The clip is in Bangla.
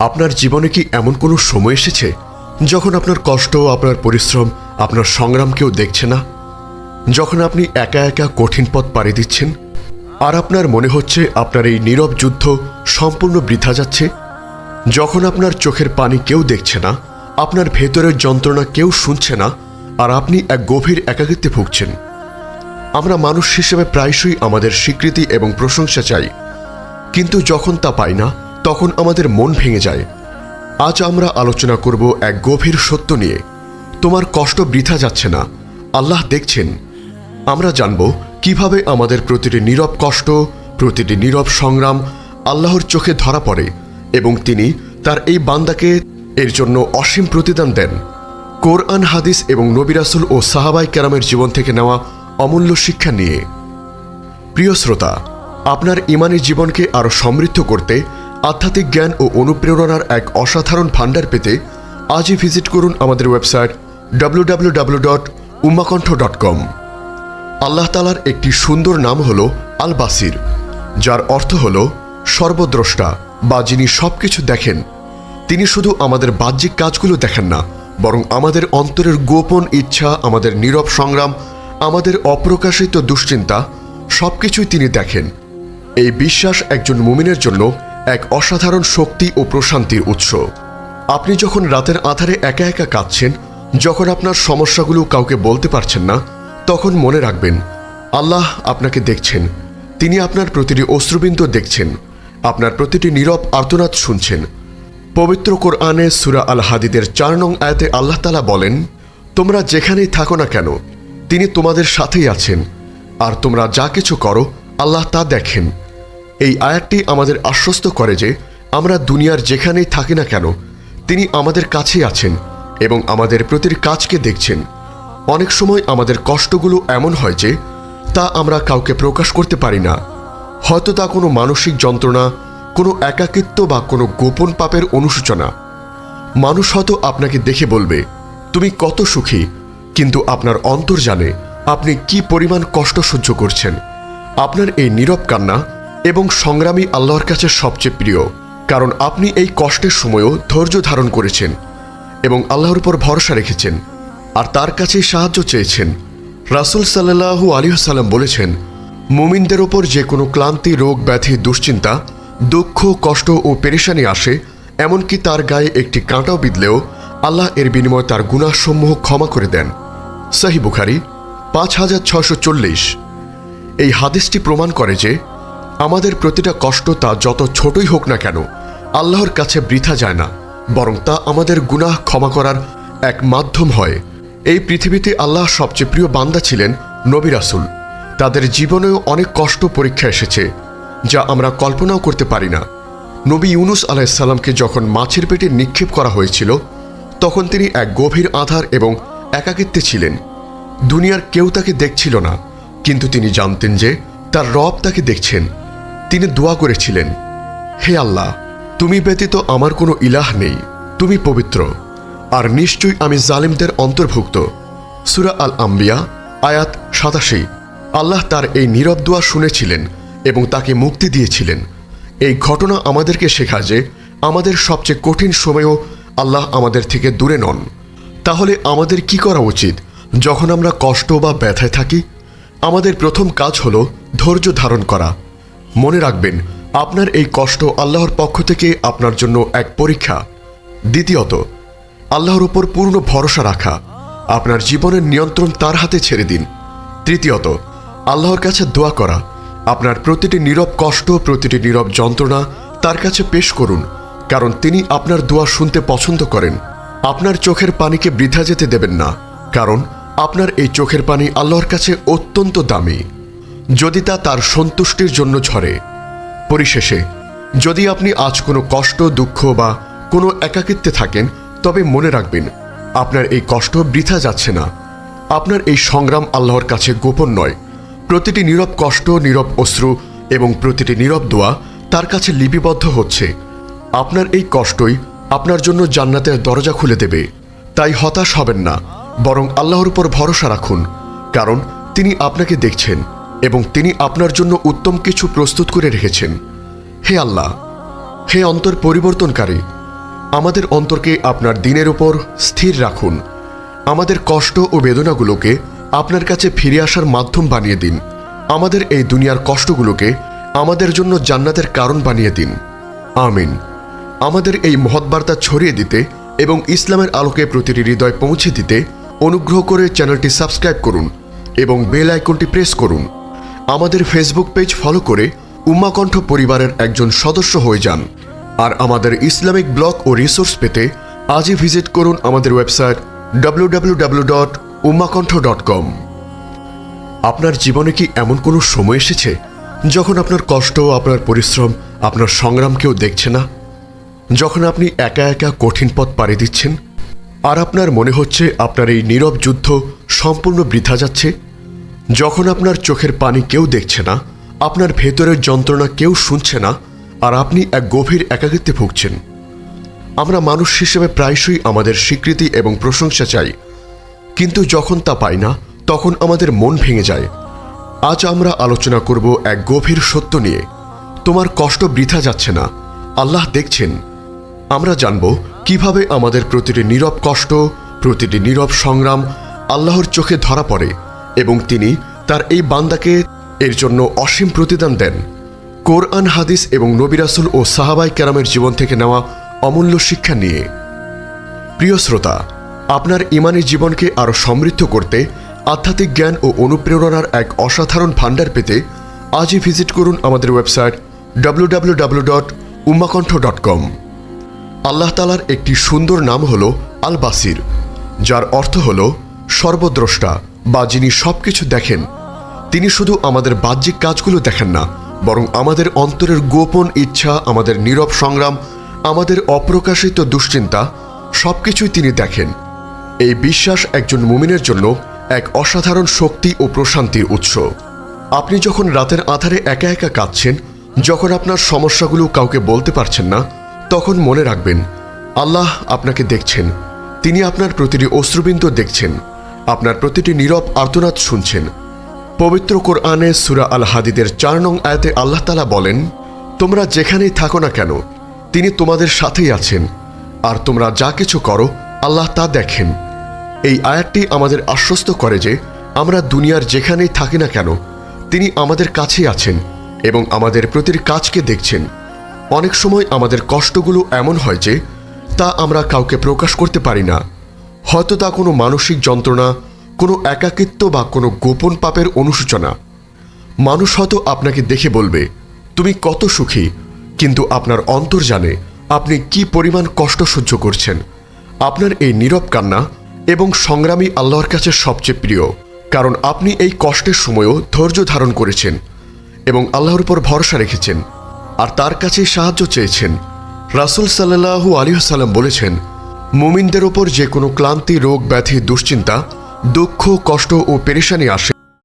আপনার জীবনে কি এমন কোনো সময় এসেছে যখন আপনার কষ্ট, আপনার পরিশ্রম, আপনার সংগ্রাম কেউ দেখছে না? যখন আপনি একা একা কঠিন পথ পাড়ি দিচ্ছেন, আর আপনার মনে হচ্ছে আপনার এই নীরব যুদ্ধ সম্পূর্ণ বৃথা যাচ্ছে? যখন আপনার চোখের পানি কেউ দেখছে না, আপনার ভেতরের যন্ত্রণা কেউ শুনছে না, আর আপনি এক গভীর একাকিত্বে ভুগছেন। আমরা মানুষ হিসেবে প্রায়শই আমাদের স্বীকৃতি এবং প্রশংসা চাই, কিন্তু যখন তা পাই না তখন আমাদের মন ভেঙে যায়। আজ আমরা আলোচনা করব এক গভীর সত্য নিয়ে। তোমার কষ্ট বৃথা যাচ্ছে না। আল্লাহ দেখছেন। আমরা জানব কীভাবে আমাদের প্রতিটি নীরব কষ্ট, প্রতিটি নীরব সংগ্রাম আল্লাহর চোখে ধরা পড়ে এবং তিনি তার এই বান্দাকে এর জন্য অসীম প্রতিদান দেন। কোরআন, হাদিস এবং নবিরাসুল ও সাহাবাই ক্যারামের জীবন থেকে নেওয়া অমূল্য শিক্ষা নিয়ে। প্রিয় শ্রোতা, আপনার ইমানি জীবনকে আরও সমৃদ্ধ করতে আধ্যাত্মিক জ্ঞান ও অনুপ্রেরণার এক অসাধারণ ভাণ্ডার পেতে আজই ভিজিট করুন আমাদের ওয়েবসাইট ডাব্লিউ ডট উম্মাকণ্ঠ ডট কম আল্লাহ তালার একটি সুন্দর নাম হল আল বাসির যার অর্থ হল সর্বদ্রষ্টা বা যিনি সবকিছু দেখেন। তিনি শুধু আমাদের বাহ্যিক কাজগুলো দেখেন না, বরং আমাদের অন্তরের গোপন ইচ্ছা, আমাদের নীরব সংগ্রাম, আমাদের অপ্রকাশিত দুশ্চিন্তা, সবকিছুই তিনি দেখেন। এই বিশ্বাস একজন মুমিনের জন্য এক অসাধারণ শক্তি ও প্রশান্তির উৎস। আপনি যখন রাতের আধারে একা একা কাঁদছেন, যখন আপনার সমস্যাগুলো কাউকে বলতে পারছেন না, তখন মনে রাখবেন, আল্লাহ আপনাকে দেখছেন, তিনি আপনার প্রতিটি অশ্রুবিন্দু দেখছেন, আপনার প্রতিটি নীরব আর্তনাদ শুনছেন। পবিত্র কোরআনে সুরা আল হাদিদের চার নং আয়াতে আল্লাহ তালা বলেন, তোমরা যেখানেই থাকো না কেন, তিনি তোমাদের সাথেই আছেন, আর তোমরা যা কিছু করো, আল্লাহ তা দেখেন। এই আয়াতটি আমাদের আশ্বস্ত করে যে আমরা দুনিয়ার যেখানেই থাকি না কেন, তিনি আমাদের কাছেই আছেন এবং আমাদের প্রতিটি কাজকে দেখছেন। অনেক সময় আমাদের কষ্টগুলো এমন হয় যে তা আমরা কাউকে প্রকাশ করতে পারি না। হয়তো তা কোনো মানসিক যন্ত্রণা, কোনো একাকিত্ব বা কোনো গোপন পাপের অনুসূচনা মানুষ হয়তো আপনাকে দেখে বলবে, তুমি কত সুখী। কিন্তু আপনার অন্তর জানে আপনি কি পরিমাণ কষ্ট সহ্য করছেন। আপনার এই নীরব কান্না এবং সংগ্রামী আল্লাহর কাছে সবচেয়ে প্রিয়, কারণ আপনি এই কষ্টের সময়ও ধৈর্য ধারণ করেছেন এবং আল্লাহর উপর ভরসা রেখেছেন আর তার কাছেই সাহায্য চেয়েছেন। রাসুল সাল্লাহু আলিহাসাল্লাম বলেছেন, মুমিনদের ওপর যে কোনো ক্লান্তি, রোগ, ব্যাধি, দুশ্চিন্তা, দুঃখ, কষ্ট ও পেরেশানি আসে, এমনকি তার গায়ে একটি কাঁটাও বিঁধলেও আল্লাহ এর বিনিময়ে তার গুণাসমূহ ক্ষমা করে দেন। সাহি বুখারি, পাঁচ হাজার ছশো চল্লিশ। এই হাদিসটি প্রমাণ করে যে আমাদের প্রতিটা কষ্ট তা যত ছোটই হোক না কেন, আল্লাহর কাছে বৃথা যায় না, বরং তা আমাদের গুনাহ ক্ষমা করার এক মাধ্যম হয়। এই পৃথিবীতে আল্লাহ সবচেয়ে প্রিয় বান্দা ছিলেন নবী রাসুল। তাদের জীবনেও অনেক কষ্ট পরীক্ষা এসেছে, যা আমরা কল্পনাও করতে পারি না। নবী ইউনুস আলাইসাল্লামকে যখন মাছের পেটে নিক্ষেপ করা হয়েছিল, তখন তিনি এক গভীর আধার এবং একাকিত্বে ছিলেন। দুনিয়ার কেউ তাকে দেখছিল না, কিন্তু তিনি জানতেন যে তার রব তাকে দেখছেন। তিনি দোয়া করেছিলেন, হে আল্লাহ, তুমি ব্যতীত আমার কোনো ইলাহ নেই, তুমি পবিত্র। আর নিশ্চয়ই আমি জালিমদের অন্তর্ভুক্ত। সুরা আল আম্বিয়া আয়াত সাতাশি। আল্লাহ তার এই নীরব দোয়া শুনেছিলেন এবং তাকে মুক্তি দিয়েছিলেন। এই ঘটনা আমাদেরকে শেখা যে আমাদের সবচেয়ে কঠিন সময়েও আল্লাহ আমাদের থেকে দূরে নন। তাহলে আমাদের কি করা উচিত যখন আমরা কষ্ট বা ব্যথায় থাকি? আমাদের প্রথম কাজ হলো ধৈর্য ধারণ করা। মনে রাখবেন, আপনার এই কষ্ট আল্লাহর পক্ষ থেকে আপনার জন্য এক পরীক্ষা। দ্বিতীয়ত, আল্লাহর উপর পূর্ণ ভরসা রাখা, আপনার জীবনের নিয়ন্ত্রণ তার হাতে ছেড়ে দিন। তৃতীয়ত, আল্লাহর কাছে দোয়া করা, আপনার প্রতিটি নীরব কষ্ট, প্রতিটি নীরব যন্ত্রণা তার কাছে পেশ করুন, কারণ তিনি আপনার দোয়া শুনতে পছন্দ করেন। আপনার চোখের পানিকে বৃথা যেতে দেবেন না, কারণ আপনার এই চোখের পানি আল্লাহর কাছে অত্যন্ত দামি। যদি তা তার সন্তুষ্টির জন্য ঝরে, পরিশেষে, যদি আপনি আজ কোনো কষ্ট, দুঃখ বা কোনো একাকিত্বে থাকেন, তবে মনে রাখবেন, আপনার এই কষ্ট বৃথা যাচ্ছে না। আপনার এই সংগ্রাম আল্লাহর কাছে গোপন নয়। প্রতিটি নীরব কষ্ট, নীরব অশ্রু এবং প্রতিটি নীরব দোয়া তার কাছে লিপিবদ্ধ হচ্ছে। আপনার এই কষ্টই আপনার জন্য জান্নাতের দরজা খুলে দেবে। তাই হতাশ হবেন না, বরং আল্লাহর উপর ভরসা রাখুন, কারণ তিনি আপনাকে দেখছেন। এবং তিনি আপনার জন্য উত্তম কিছু প্রস্তুত করে রেখেছেন। হে আল্লাহ, হে অন্তর পরিবর্তনকারী, আমাদের অন্তরকে আপনার দিনের উপর স্থির রাখুন। আমাদের কষ্ট ও বেদনাগুলোকে আপনার কাছে ফিরে আসার মাধ্যম বানিয়ে দিন। আমাদের এই দুনিয়ার কষ্টগুলোকে আমাদের জন্য জান্নাতের কারণ বানিয়ে দিন। আমিন। আমাদের এই মহৎ বার্তা ছড়িয়ে দিতে এবং ইসলামের আলোকে প্রতিটি হৃদয় পৌঁছে দিতে অনুগ্রহ করে চ্যানেলটি সাবস্ক্রাইব করুন এবং বেল আইকনটি প্রেস করুন। আমাদের ফেসবুক পেজ ফলো করে উম্মাকণ্ঠ পরিবারের একজন সদস্য হয়ে যান। আর আমাদের ইসলামিক ব্লগ ও রিসোর্স পেতে আজই ভিজিট করুন আমাদের ওয়েবসাইট www.ummakontho.com আপনার জীবনে কি এমন কোনো সময় এসেছে যখন আপনার কষ্ট, আপনার পরিশ্রম, আপনার সংগ্রাম কেউ দেখছে না? যখন আপনি একা একা কঠিন পথ পাড়ি দিচ্ছেন, আর আপনার মনে হচ্ছে আপনার এই নীরব যুদ্ধ সম্পূর্ণ বৃথা যাচ্ছে? যখন আপনার চোখের পানি কেউ দেখছে না, আপনার ভেতরের যন্ত্রণা কেউ শুনছে না, আর আপনি এক গভীর একাকিত্বে ভুগছেন। আমরা মানুষ হিসেবে প্রায়শই আমাদের স্বীকৃতি এবং প্রশংসা চাই, কিন্তু যখন তা পাই না, তখন আমাদের মন ভেঙে যায়। আজ আমরা আলোচনা করব এক গভীর সত্য নিয়ে। তোমার কষ্ট বৃথা যাচ্ছে না। আল্লাহ দেখছেন। আমরা জানব কীভাবে আমাদের প্রতিটি নীরব কষ্ট, প্রতিটি নীরব সংগ্রাম আল্লাহর চোখে ধরা পড়ে। এবং তিনি তার এই বান্দাকে এর জন্য অসীম প্রতিদান দেন। কোরআন, হাদিস এবং নবিরাসুল ও সাহাবাই ক্যারামের জীবন থেকে নেওয়া অমূল্য শিক্ষা নিয়ে। প্রিয় শ্রোতা, আপনার ইমানি জীবনকে আরও সমৃদ্ধ করতে আধ্যাত্মিক জ্ঞান ও অনুপ্রেরণার এক অসাধারণ ভাণ্ডার পেতে আজই ভিজিট করুন আমাদের ওয়েবসাইট www.ummakontho.com আল্লাহ তালার একটি সুন্দর নাম হল আল বাসির যার অর্থ হল সর্বদ্রষ্টা। বা যিনি সবকিছু দেখেন, তিনি শুধু আমাদের বাহ্যিক কাজগুলো দেখেন না, বরং আমাদের অন্তরের গোপন ইচ্ছা, আমাদের নীরব সংগ্রাম, আমাদের অপ্রকাশিত দুশ্চিন্তা, সবকিছুই তিনি দেখেন। এই বিশ্বাস একজন মুমিনের জন্য এক অসাধারণ শক্তি ও প্রশান্তির উৎস। আপনি যখন রাতের আধারে একা একা কাঁদছেন, যখন আপনার সমস্যাগুলো কাউকে বলতে পারছেন না, তখন মনে রাখবেন, আল্লাহ আপনাকে দেখছেন, তিনি আপনার প্রতিটি অশ্রুবিন্দু দেখছেন। আপনার প্রতিটি নীরব আর্তনাদ শুনছেন। পবিত্র কোরআনে সুরা আল হাদিদের চার নং আয়াতে আল্লাহ তালা বলেন, তোমরা যেখানেই থাকো না কেন, তিনি তোমাদের সাথেই আছেন। আর তোমরা যা কিছু করো, আল্লাহ তা দেখেন। এই আয়াতটি আমাদের আশ্বস্ত করে যে, আমরা দুনিয়ার যেখানেই থাকি না কেন, তিনি আমাদের কাছেই আছেন এবং আমাদের প্রতিটি কাজকে দেখছেন। অনেক সময় আমাদের কষ্টগুলো এমন হয় যে, তা আমরা কাউকে প্রকাশ করতে পারি না। হয়তো তা কোনো মানসিক যন্ত্রণা, কোনো একাকিত্ব বা কোনো গোপন পাপের অনুসূচনা মানুষ হয়তো আপনাকে দেখে বলবে, তুমি কত সুখী। কিন্তু আপনার অন্তর জানে আপনি কি পরিমাণ কষ্ট সহ্য করছেন। আপনার এই নীরব কান্না এবং সংগ্রামী আল্লাহর কাছে সবচেয়ে প্রিয়, কারণ আপনি এই কষ্টের সময়ও ধৈর্য ধারণ করেছেন এবং আল্লাহর উপর ভরসা রেখেছেন। আর তার কাছে সাহায্য চেয়েছেন। রাসুল সাল্লাহু আলিহাসাল্লাম বলেছেন মুমিনদের ওপর যে কোনো ক্লান্তি রোগ ব্যাধি দুশ্চিন্তা দুঃখ কষ্ট ও পেরেশানি আসে।